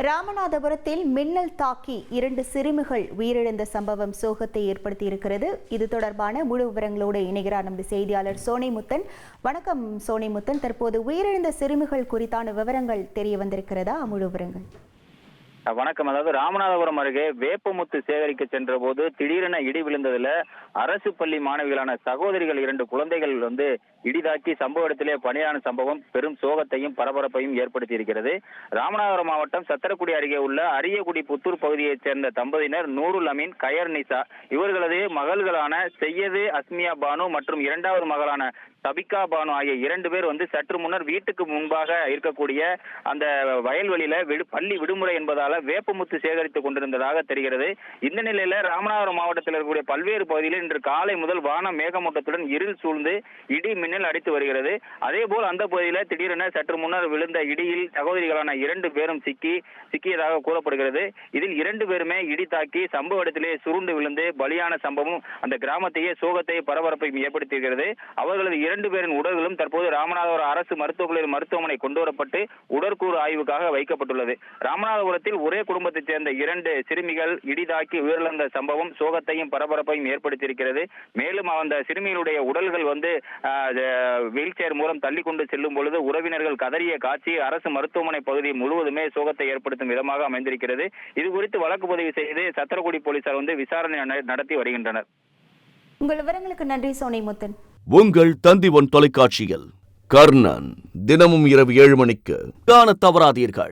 ராமநாதபுரத்தில் மின்னல் தாக்கி இரண்டு சிறுமிகள் உயிரிழந்த சம்பவம் சோகத்தை ஏற்படுத்தியிருக்கிறது. இது தொடர்பான முழு விவரங்களோடு இணைகிறார் நமது செய்தியாளர் சோனைமுத்தன். வணக்கம் சோனைமுத்தன். தற்போது உயிரிழந்த சிறுமிகள் குறித்தான விவரங்கள் தெரிய வந்திருக்கிறதா? முழு விவரங்கள். வணக்கம். அதாவது ராமநாதபுரம் அருகே வேப்பமுத்து சேகரிக்க சென்ற போது திடீரென இடி விழுந்ததுல அரசு பள்ளி மாணவிகளான சகோதரிகள் இரண்டு குழந்தைகள் வந்து இடிதாக்கி சம்பவ இடத்திலே பணியான சம்பவம் பெரும் சோகத்தையும் பரபரப்பையும் ஏற்படுத்தி இருக்கிறது ராமநாதபுரம் மாவட்டம் சத்திரக்குடி அருகே உள்ள அரியக்குடி புத்தூர் பகுதியைச் சேர்ந்த தம்பதியினர் நூருல் அமீன் கயர் நிசா இவர்களது மகள்களான செய்யது அஸ்மியா பானு மற்றும் இரண்டாவது மகளான சபிகா பானு ஆகிய இரண்டு பேர் வந்து சற்று முன்னர் வீட்டுக்கு முன்பாக இருக்கக்கூடிய அந்த வயல்வெளியில விடு பள்ளி விடுமுறை என்பதால் வேப்பமுத்து சேகரித்துக் கொண்டிருந்ததாக தெரிகிறது. இந்த நிலையில ராமநாதபுரம் மாவட்டத்தில் இருக்கக்கூடிய பல்வேறு பகுதிகளில் இன்று காலை முதல் வானம் மேகமூட்டத்துடன் இருள் சூழ்ந்து இடி மின்னல் அடித்து வருகிறது. அதே போல் அந்த பகுதியில் திடீரென சற்று முன்னர் விழுந்த இடியில் சகோதரிகளான இரண்டு பேரும் சிக்கி சிக்கியதாக கூறப்படுகிறது. இதில் இரண்டு பேருமே இடி தாக்கி சம்பவ இடத்திலே சுருண்டு விழுந்து பலியான சம்பவம் அந்த கிராமத்தையே சோகத்தை பரபரப்பையும் ஏற்படுத்தியிருக்கிறது. அவர்களது இரண்டு பேரின் உடல்களும் தற்போது ராமநாதபுரம் அரசு மருத்துவக் கல்லூரி மருத்துவமனை கொண்டு வரப்பட்டு உடற்கூறு ஆய்வுக்காக வைக்கப்பட்டுள்ளது. ராமநாதபுரத்தில் ஒரே குடும்பத்தைச் சேர்ந்த இரண்டு சிறுமிகள் இடிதாக்கி உயிரிழந்த சம்பவம் சோகத்தையும் பரபரப்பையும் ஏற்படுத்தியிருக்கிறது. மேலும் அந்த சிறுமிகளுடைய உடல்கள் வந்து வீல் சேர் மூலம் தள்ளி கொண்டு செல்லும் பொழுது உறவினர்கள் கதறிய காட்சி அரசு மருத்துவமனை பகுதி முழுவதுமே சோகத்தை ஏற்படுத்தும் விதமாக அமைந்திருக்கிறது. இது குறித்து வழக்கு பதிவு செய்து சத்திரக்குடி போலீசார் வந்து விசாரணை நட- நடத்தி வருகின்றனர். உங்கள் விவரங்களுக்கு நன்றி சோனைமுத்தன். உங்கள் தந்தி ஒன் தொலைக்காட்சியில் கர்ணன் தினமும் இரவு ஏழு மணிக்கு காணத் தவறாதீர்கள்.